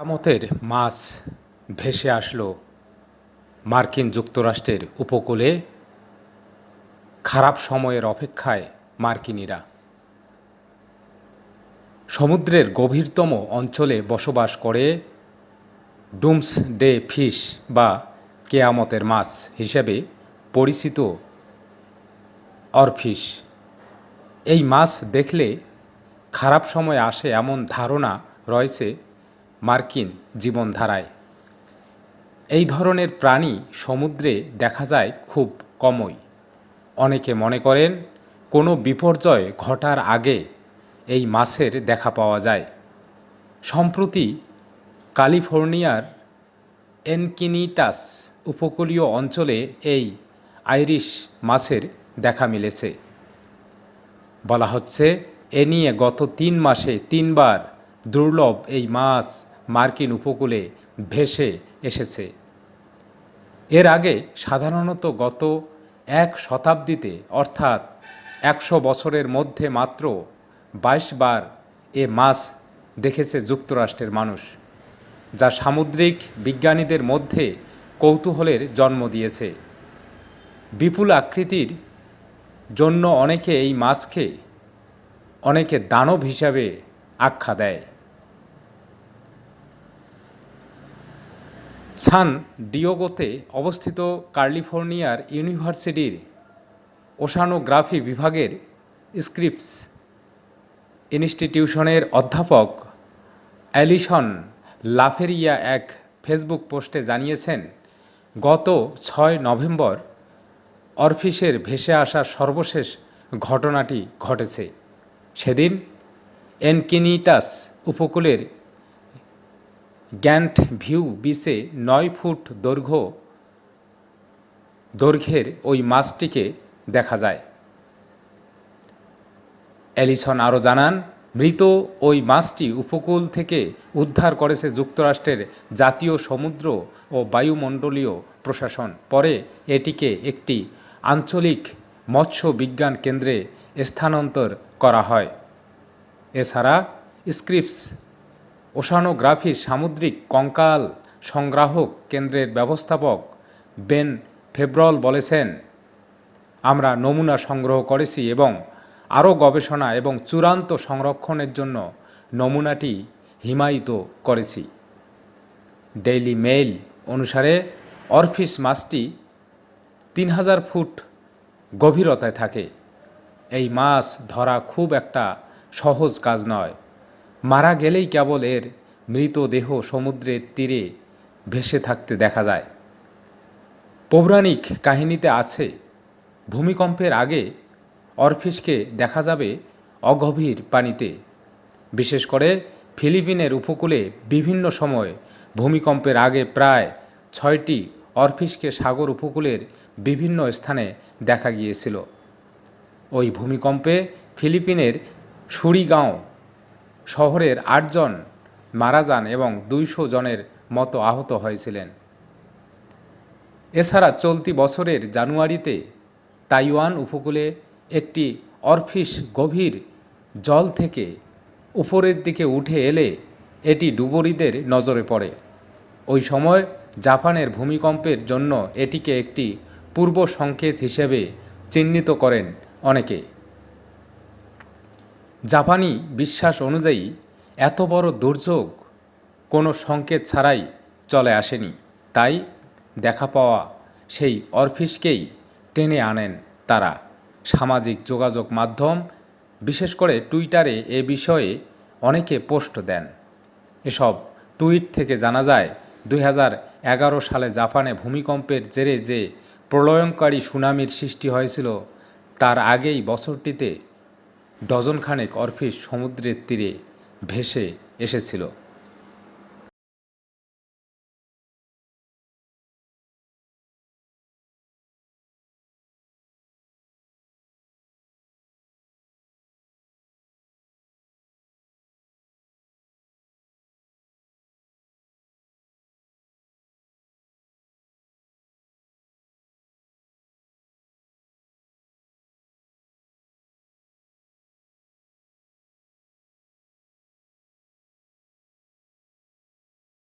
কেরামতের মাছ ভেসে আসলো মার্কিন যুক্তরাষ্ট্রের উপকূলে খারাপ সময়ের অপেক্ষায় মার্কিনিরা। সমুদ্রের গভীরতম অঞ্চলে বসবাস করে ডুমস ডে ফিশ বা কেয়ামতের মাছ হিসেবে পরিচিত অরফিশ। এই মাছ দেখলে খারাপ সময় আসে এমন ধারণা রয়েছে মার্কিন জীবনধারায়। এই ধরনের প্রাণী সমুদ্রে দেখা যায় খুব কমই। অনেকে মনে করেন, কোনো বিপর্যয় ঘটার আগে এই মাছের দেখা পাওয়া যায়। সম্প্রতি ক্যালিফোর্নিয়ার এনকিনিটাস উপকূলীয় অঞ্চলে এই আইরিশ মাছের দেখা মিলেছে। বলা হচ্ছে, এ নিয়ে গত তিন মাসে তিনবার দুর্লভ এই মাছ মার্কিন উপকূলে ভেসে এসেছে। এর আগে সাধারণত গত এক শতাব্দীতে, অর্থাৎ একশো বছরের মধ্যে মাত্র বাইশ বার এ মাছ দেখেছে যুক্তরাষ্ট্রের মানুষ, যা সামুদ্রিক বিজ্ঞানীদের মধ্যে কৌতূহলের জন্ম দিয়েছে। বিপুল আকৃতির জন্য অনেকে এই মাছকে অনেকে দানব হিসাবে আখ্যা দেয়। সান ডিওগোতে অবস্থিত ক্যালিফোর্নিয়ার ইউনিভার্সিটির ওশানোগ্রাফি বিভাগের স্ক্রিপস ইনস্টিটিউশনের অধ্যাপক অ্যালিসন লাফেরিয়া এক ফেসবুক পোস্টে জানিয়েছেন, গত ছয় নভেম্বর অরফিসের ভেসে আসার সর্বশেষ ঘটনাটি ঘটেছে। সেদিন এনকিনিটাস উপকূলের গ্যান্ট ভিউ বিচে নয় ফুট দৈর্ঘ্য, দৈর্ঘ্যের ওই মাছটিকে দেখা যায়। অ্যালিসন আরও জানান, মৃত ওই মাছটি উপকূল থেকে উদ্ধার করেছে যুক্তরাষ্ট্রের জাতীয় সমুদ্র ও বায়ুমণ্ডলীয় প্রশাসন। পরে এটিকে একটি আঞ্চলিক মৎস্য বিজ্ঞান কেন্দ্রে স্থানান্তর করা হয়। এছাড়া স্ক্রিপস ওশানোগ্রাফির সামুদ্রিক কঙ্কাল সংগ্রাহক কেন্দ্রের ব্যবস্থাপক বেন ফেব্রল বলেছেন, আমরা নমুনা সংগ্রহ করেছি এবং আরও গবেষণা এবং চূড়ান্ত সংরক্ষণের জন্য নমুনাটি হিমায়িত করেছি। ডেইলি মেইল অনুসারে অরফিস মাছটি তিন হাজার ফুট গভীরতায় থাকে। এই মাছ ধরা খুব একটা সহজ কাজ নয়। মারা গেলেই কেবল এর মৃতদেহ সমুদ্রের তীরে ভেসে থাকতে দেখা যায়। পৌরাণিক কাহিনীতে আছে, ভূমিকম্পের আগে অরফিসকে দেখা যাবে অগভীর পানিতে। বিশেষ করে ফিলিপিনের উপকূলে বিভিন্ন সময় ভূমিকম্পের আগে প্রায় ছয়টি অরফিসকে সাগর উপকূলের বিভিন্ন স্থানে দেখা গিয়েছিল। ওই ভূমিকম্পে ফিলিপিনের সুরিগাঁও শহরের আটজন মারা যান এবং দুইশো জনের মতো আহত হয়েছিলেন। এছাড়া চলতি বছরের জানুয়ারিতে তাইওয়ান উপকূলে একটি অরফিস গভীর জল থেকে উপরের দিকে উঠে এলে এটি ডুবুরিদের নজরে পড়ে। ওই সময় জাপানের ভূমিকম্পের জন্য এটিকে একটি পূর্ব সংকেত হিসেবে চিহ্নিত করেন অনেকে। জাপানি বিশ্বাস অনুযায়ী, এত বড় দুর্যোগ কোনো সংকেত ছাড়াই চলে আসেনি। তাই দেখা পাওয়া সেই অরফিসকেই টেনে আনেন তারা। সামাজিক যোগাযোগ মাধ্যম, বিশেষ করে টুইটারে এ বিষয়ে অনেকে পোস্ট দেন। এসব টুইট থেকে জানা যায় দু হাজার এগারো সালে জাপানে ভূমিকম্পের জেরে যে প্রলয়ঙ্কারী সুনামির সৃষ্টি হয়েছিল, তার আগেই বছরটিতে ডজনখানেক অরফিস সমুদ্রের তীরে ভেসে এসেছিল।